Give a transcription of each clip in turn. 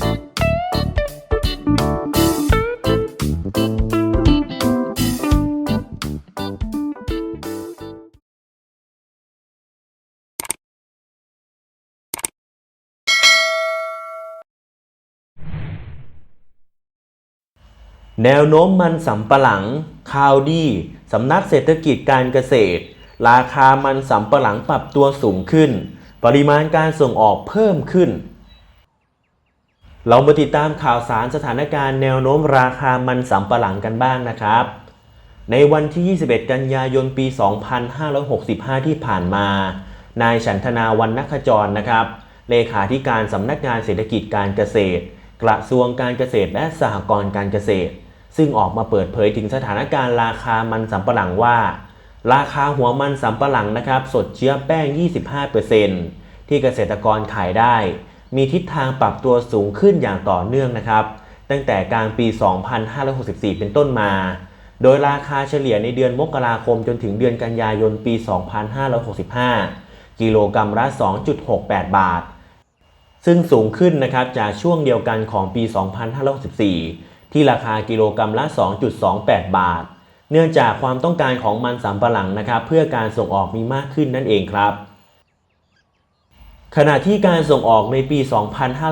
แนวโน้มมันสำปะหลังข่าวดี สำนักเศรษฐกิจการเกษตร ราคามันสำปะหลังปรับตัวสูงขึ้น ปริมาณการส่งออกเพิ่มขึ้น เรามาติดตามข่าวสารสถานการณ์แนวโน้มราคามันสำปะหลังกันบ้างนะครับ ในวันที่ 21 กันยายน ปี 2565 ที่ผ่านมา นายฉันทนาวันนักจรนะครับ เลขาธิการสำนักงานเศรษฐกิจการเกษตร กระทรวงการเกษตรและสหกรณ์การเกษตร ซึ่งออกมาเปิดเผยถึงสถานการณ์ราคามันสำปะหลังว่า ราคาหัวมันสำปะหลังนะครับ สดเชื้อแป้ง 25%ที่เกษตรกรขายได้ มีทิศทางปรับตัวสูงขึ้นอย่างต่อเนื่องนะครับ ตั้งแต่กลางปี 2564 เป็นต้นมา โดยราคาเฉลี่ยในเดือนมกราคมจนถึงเดือนกันยายนปี 2565 กิโลกรัมละ 2.68 บาท ซึ่งสูงขึ้นนะครับจากช่วงเดียวกันของปี 2564 ที่ราคากิโลกรัมละ 2.28 บาท เนื่องจากความต้องการของมันสำปะหลังนะครับ เพื่อการส่งออกมีมากขึ้นนั่นเองครับ ขณะที่การส่งออกในปี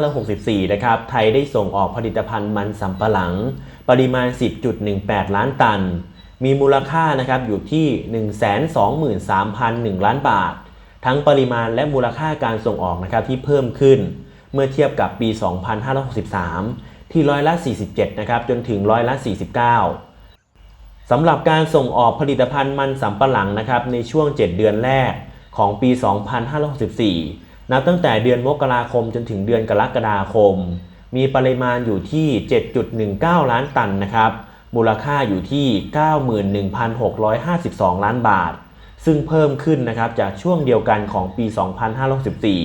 2564 นะครับ ไทยได้ส่งออกผลิตภัณฑ์มันสำปะหลัง ปริมาณ 10.18 ล้านตัน มีมูลค่านะครับอยู่ที่ 123,001 ล้านบาท ทั้งปริมาณและมูลค่าการส่งออกนะครับที่เพิ่มขึ้น เมื่อเทียบกับปี 2563 ที่ร้อยละ 47 นะครับ จนถึงร้อยละ 49 สำหรับการส่งออกผลิตภัณฑ์มันสำปะหลังนะครับในช่วง 7 เดือนแรกของปี 2564 นับตั้งแต่เดือนมกราคมจนถึงเดือนกรกฎาคม มีปริมาณอยู่ที่ 7.19 ล้านตันนะครับ มูลค่าอยู่ที่ 91,652 ล้านบาท ซึ่งเพิ่มขึ้นนะครับจากช่วงเดียวกันของปี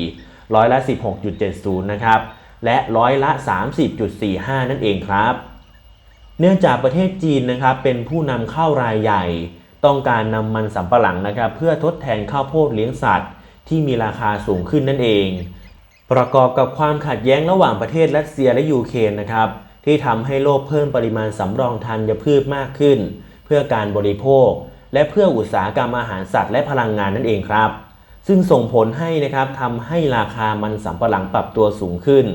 2564 ร้อยละ 16.70 นะครับ และร้อยละ 30.45 นั่นเองครับ เนื่องจากประเทศจีนนะครับเป็นผู้นำเข้ารายใหญ่ ต้องการนำมันสำปะหลังนะครับเพื่อทดแทนข้าวโพดเลี้ยงสัตว์ ที่มีราคาสูงขึ้นนั่นเอง ประกอบกับความขัดแย้งระหว่างประเทศรัสเซียและยูเครนนะครับ ที่ทำให้โลกเพิ่มปริมาณสำรองธัญพืชมากขึ้น เพื่อการบริโภค และเพื่ออุตสาหกรรมอาหารสัตว์และพลังงานนั่นเองครับ ซึ่งส่งผลให้นะครับทำให้ราคามันสำปะหลังปรับตัวสูงขึ้น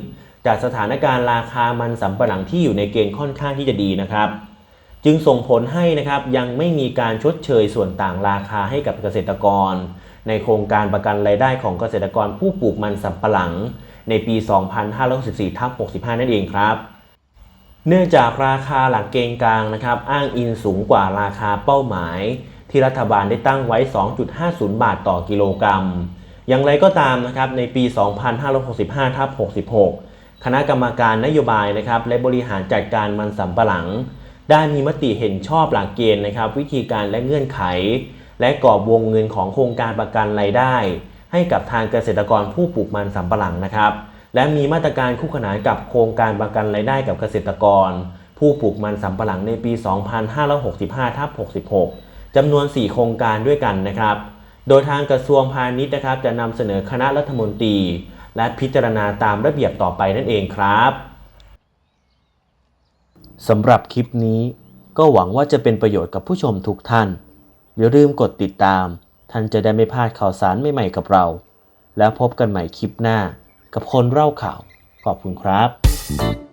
จากสถานการณ์ราคามันสำปะหลังที่อยู่ในเกณฑ์ค่อนข้างที่จะดีนะครับจึงส่งผลให้นะครับยังไม่มีการชดเชยส่วนต่างราคาให้กับเกษตรกร ในโครงการประกันรายได้ของเกษตรกรผู้ปลูกมันสำปะหลัง ในปี 2564ทับ65 นั่นเองครับ เนื่องจากราคาหลักเกณฑ์กลางนะครับอ้างอิงสูงกว่าราคาเป้าหมาย ที่รัฐบาลได้ตั้งไว้ 2.50 บาทต่อกิโลกรัม อย่างไรก็ตามนะครับในปี 2565ทับ66 คณะกรรมการนโยบายนะครับและบริหารจัดการมันสำปะหลังได้มีมติเห็นชอบหลักเกณฑ์นะครับ วิธีการและเงื่อนไข และกรอบวงเงินของโครงการประกันรายได้ ให้กับทางเกษตรกรผู้ปลูกมันสำปะหลังนะครับ และมีมาตรการคู่ขนานกับโครงการประกันรายได้กับเกษตรกร ผู้ปลูกมันสำปะหลังในปี 2565ทับ66จำนวน 4 โครงการด้วยกันนะครับ โดยทางกระทรวงพาณิชย์นะครับจะนำเสนอคณะรัฐมนตรี และพิจารณาตามระเบียบต่อไปนั่นเองครับสำหรับคลิปนี้ก็หวังว่าจะเป็นประโยชน์กับผู้ชมทุกท่าน อย่าลืมกดติดตาม ท่านจะได้ไม่พลาดข่าวสารใหม่ๆกับเรา แล้วพบกันใหม่คลิปหน้า กับคนเล่าข่าว ขอบคุณครับ